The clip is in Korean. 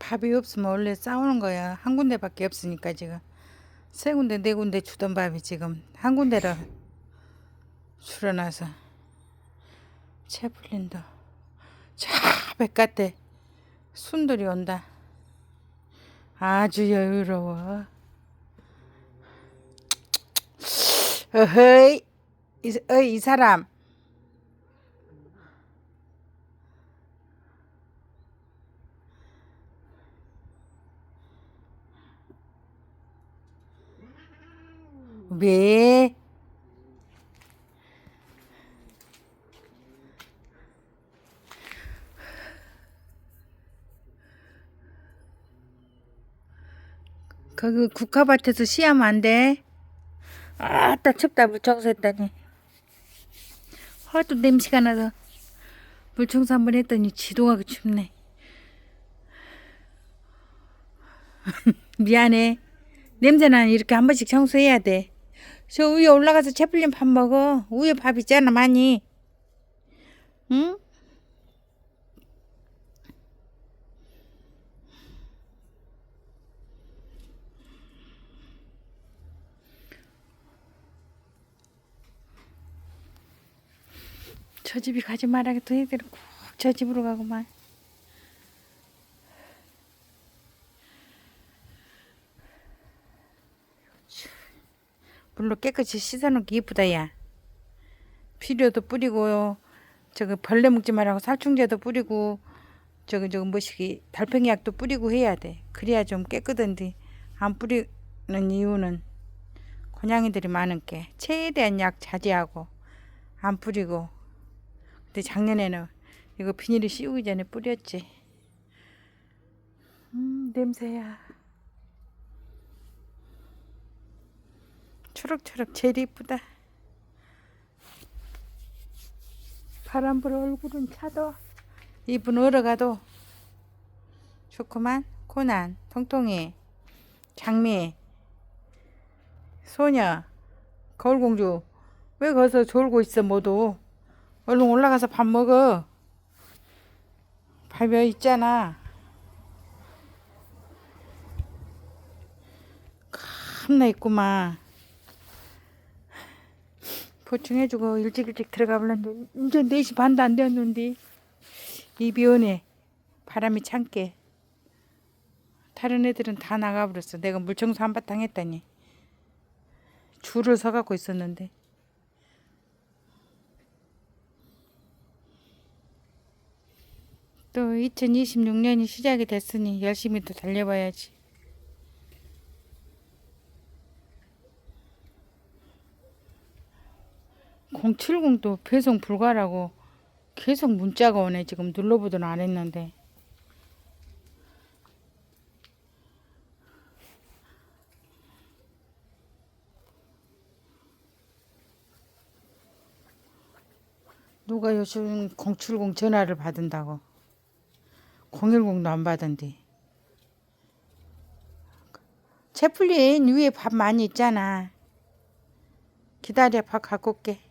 밥이 없으면 원래 싸우는 거야. 한 군데밖에 없으니까 지금 세 군데 네 군데 주던 밥이 지금 한 군데로 줄어나서 채플린도 저 백갓에 순들이 온다. 아주 여유로워. 어허이 이, 어이, 이 사람 왜? 거기 국화밭에서 씨하면 안 돼. 아따 춥다 물 청소했다니. 하도 냄새가 나서 물 청소 한 번 했더니 지동하고 춥네. 미안해. 냄새나는 이렇게 한 번씩 청소해야 돼. 저 위에 올라가서 채플린 밥 먹어. 위에 밥 있잖아 많이. 응? 저 집이 가지 말아도 애들은 꼭 저 집으로 가고만. 물로 깨끗이 씻어놓은 게 이쁘다 야. 비료도 뿌리고 저거 벌레 먹지 말라고 살충제도 뿌리고 저거 저거 뭐시기 달팽이 약도 뿌리고 해야 돼. 그래야 좀 깨끗한데 안 뿌리는 이유는 고양이들이 많은 게 최대한 약 자제하고 안 뿌리고 근데 작년에는 이거 비닐을 씌우기 전에 뿌렸지. 음 냄새야. 초록초록 제일 이쁘다. 바람 불어 얼굴은 차도 입은 얼어가도 좋구만. 고난, 통통이, 장미, 소녀, 거울공주 왜 거기서 졸고 있어 모두 얼른 올라가서 밥 먹어. 밥이 있잖아. 겁나 있구만. 보충해주고 일찍 일찍 들어가 볼란데 이제 4시 반도 안 되었는데 입이 오네 바람이 찬게. 다른 애들은 다 나가버렸어. 내가 물청소 한바탕 했다니. 줄을 서갖고 있었는데. 또 2026년이 시작이 됐으니 열심히 또 달려봐야지 (070도) 배송 불가라고 계속 문자가 오네. 지금 눌러보도는 안 했는데. 누가 요즘 070 전화를 받은다고? 010도 안 받은데 채플린 위에 밥 많이 있잖아. 기다려 밥 갖고 올게